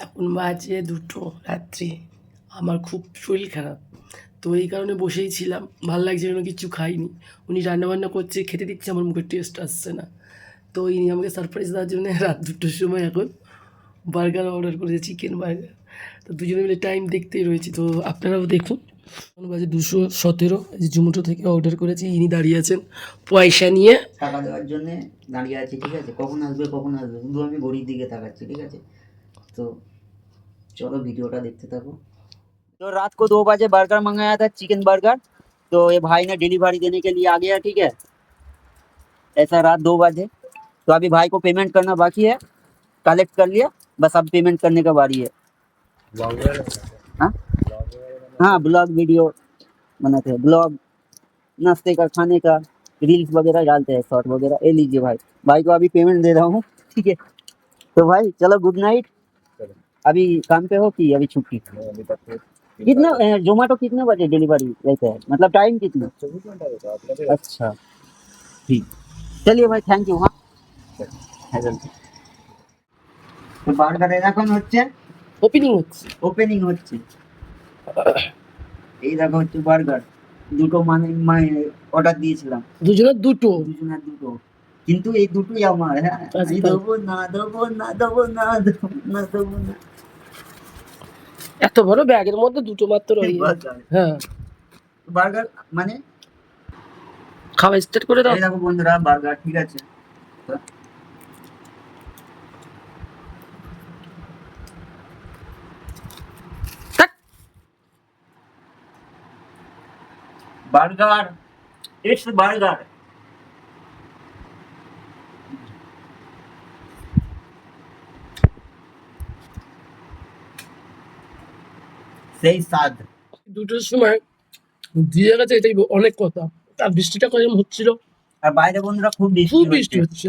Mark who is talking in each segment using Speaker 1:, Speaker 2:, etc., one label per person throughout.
Speaker 1: এখন বাজে দুটো, রাত্রি। আমার খুব শরীর খারাপ। তো এই কারণে বসেই ছিলাম। ভালো লাগছে যেন কিছু খাইনি। উনি রান্নাবান্না করছে, খেতে দিচ্ছে, আমার মুখের টেস্ট আসছে না। তো ইনি আমাকে সারপ্রাইজ দেওয়ার জন্য রাত দুটোর সময় এখন বার্গার অর্ডার করেছে চিকেন বার্গার তো দুজনে মিলে টাইম দেখতেই রয়েছে। তো আপনারাও দেখুন। এখন বাজে দুশো সতেরো। যে জুমোটো থেকে অর্ডার করেছি, ইনি দাঁড়িয়ে আছেন পয়সা নিয়ে।
Speaker 2: টাকা দেওয়ার জন্য দাঁড়িয়ে আছে, ঠিক আছে? কখন আসবে কখন আসবে? শুধু আমি ঘড়ির দিকে তাকাচ্ছি, ঠিক আছে? तो चलो वीडियो देखते थको तो रात को दो बजे बर्गर मंगाया था, चिकन बर्गर तो ये भाई ने डिलीवरी देने के लिए आ गया, ठीक है? ऐसा रात दो बजे। तो अभी भाई को पेमेंट करना बाकी है। कलेक्ट कर लिया, बस अब पेमेंट करने का बारी है। हाँ? हाँ ब्लॉग वीडियो बनाते हैं। ब्लॉग नाश्ते का, खाने का रील्स वगैरह डालते हैं शॉर्ट वगैरह। ये लीजिए भाई। भाई को अभी पेमेंट दे रहा हूँ, ठीक है? तो भाई, चलो गुड नाइट अभी काम पे हो कि अभी छुट्टी कितना जोमेटो कितने बजे डिलीवरी रहता है मतलब टाइम कितना अच्छा ठीक चलिए भाई থ্যাংক ইউ হ্যাঁ তো বার্গারের এখন হচ্ছে
Speaker 1: ওপেনিং হচ্ছে
Speaker 2: ওপেনিং হচ্ছে এই দেখো হচ্ছে বার্গার দুটো মানে মানে অর্ডার দিয়েছিলাম
Speaker 1: দুজনের দুটো
Speaker 2: দুজনের দুটো কিন্তু এই দুটোই আমার হ্যাঁ
Speaker 1: আচ্ছা,
Speaker 2: আমি
Speaker 1: তাই।
Speaker 2: দেবো না দেবো না দেবো না দেবো না দেবো না
Speaker 1: এত বড় ব্যাগের মধ্যে দুটো মাত্র হ্যাঁ।
Speaker 2: বার্গার মানে?
Speaker 1: খাওয়া স্টার্ট করে দাও।
Speaker 2: এই দেখো বন্ধুরা বার্গার ঠিক আছে। Burger it's burger. সেই স্বাদ।
Speaker 1: দুটোর সময় দিয়ে গেছে এটাই অনেক কথা। আর বৃষ্টিটা হচ্ছিল?
Speaker 2: আর বাইরে বন্ধুরা খুব বৃষ্টি
Speaker 1: খুব বৃষ্টি
Speaker 2: হচ্ছে।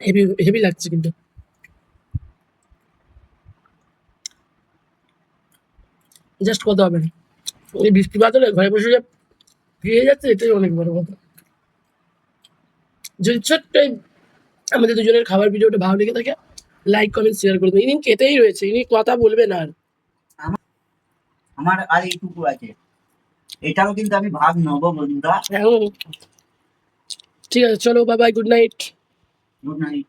Speaker 1: হেভি হেভি লাগছে কিন্তু। জাস্ট কথা হবে না। এই বৃষ্টি বাদলে ঘরে বসে যে ফিরে যাচ্ছে এটাই অনেক বড় কথা। যদি ছোট্ট আমাদের দুজনের খাবার ভিডিওটা ভালো লেগে থাকে লাইক কমেন্ট শেয়ার করে দেবেন ইনি খেতেই রয়েছে ইনি কথা বলবেন আর।
Speaker 2: আমার আর এইটুকু আছে। এটাও কিন্তু আমি ভাগ নেব বন্ধুরা।
Speaker 1: ঠিক আছে চলো Babai bye good night
Speaker 2: good night